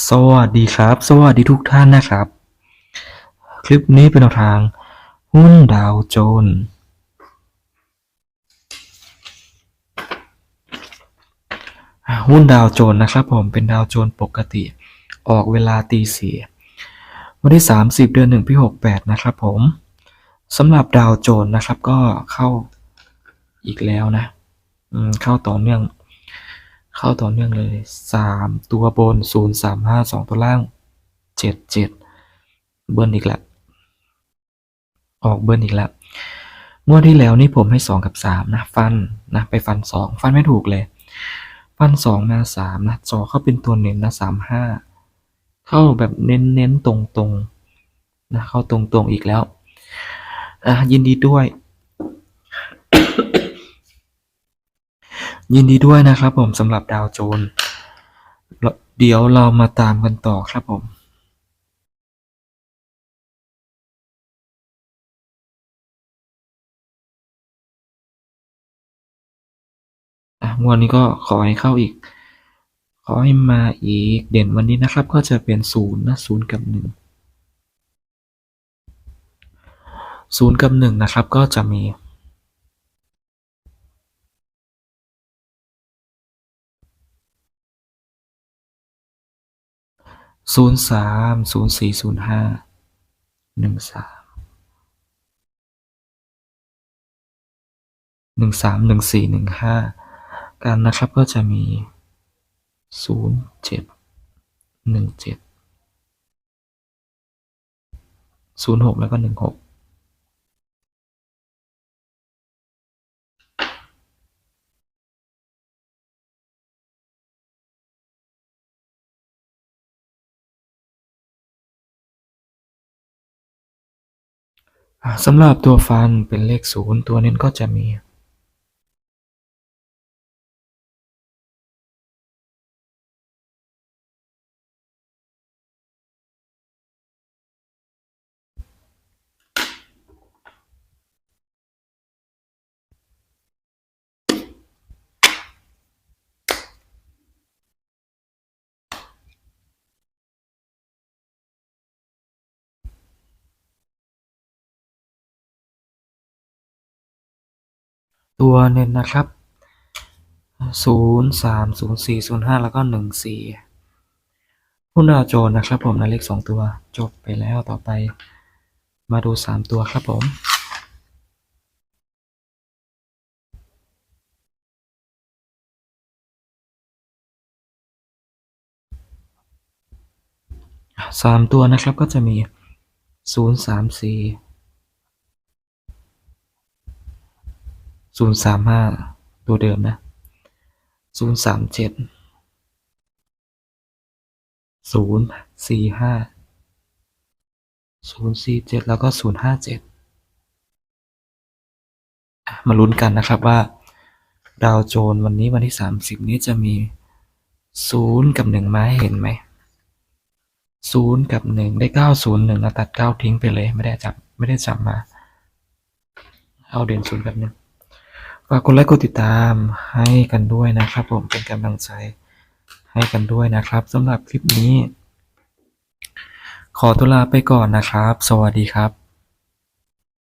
สวัสดีครับ สวัสดีทุกท่านนะครับ คลิปนี้เป็นแนวทาง หุ้นดาวโจนส์หุ้นดาวโจนส์นะครับผมเป็นดาวโจนส์ปกติ ออกเวลาตีสี่วันที่ 30 เดือน1ปี68 นะครับผมสำหรับดาวโจนส์นะครับก็เข้าอีกแล้วนะเข้าต่อเนื่อง เข้าต่อเนื่องเลยสามตัวบนศูนย์สามห้าสองตัวล่างเจ็ดเจ็ดเบิ้ลอีกแล้วออกเบิ้ลอีกแล้วงวดที่แล้วนี่ผมให้สองกับสามนะ ฟันนะไปฟันสองฟันไม่ถูกเลย ฟันสองมาสามนะจอเข้าเป็นตัวเน้นนะสามห้าเข้าแบบเน้นเน้นตรงตรงๆนะเข้าตรงตรงๆอีกแล้วอะยินดีด้วย ยินดีด้วยนะครับผมสำหรับดาวโจน เดี๋ยวเรามาตามกันต่อครับผมงวดนี้ก็ขอให้เข้าอีก ขอให้มาอีกเด่นวันนี้นะครับ ก็จะเป็นศูนย์นะศูนย์กับหนึ่งศูนย์กับหนึ่งนะครับ ก็จะมี ศูนย์สามศูนย์สี่ศูนย์ห้าหนึ่งสามหนึ่งสามหนึ่งสี่หนึ่งห้ากันนะครับก็จะมีศูนย์เจ็ดหนึ่งเจ็ดศูนย์หกแล้วก็หนึ่งหก สำหรับตัวฟันเป็นเลขศูนย์ตัวเน้นก็จะมี ตัวเน้นนะครับ 03 04 05 แล้วก็ 14หุ้นดาวโจนนะครับผมนะเลข 2 ตัวจบไปแล้วต่อไป มาดู 3 ตัวครับผมสามตัวนะครับก็จะมีศูนย์สามสี่ ศูนย์สามห้าตัวเดิมนะศูนย์สามเจ็ดศูนย์สี่ห้าศูนย์สี่เจ็ดแล้วก็ศูนย์ห้าเจ็ดมาลุ้นกันนะครับว่า ดาวโจนวันนี้วันที่สามสิบนี้จะมีศูนย์กับหนึ่งมาให้เห็นไหมศูนย์กับหนึ่งได้เก้าศูนย์หนึ่งเราตัดเก้าทิ้งไปเลย ไม่ได้จับ ไม่ได้จับมา เอาเด่นศูนย์กับหนึ่ง ฝากกดไลค์กดติดตามให้กันด้วยนะครับผมเป็นกำลังใจให้กันด้วยนะครับสำหรับคลิปนี้ ขอตัวลาไปก่อนนะครับ สวัสดีครับ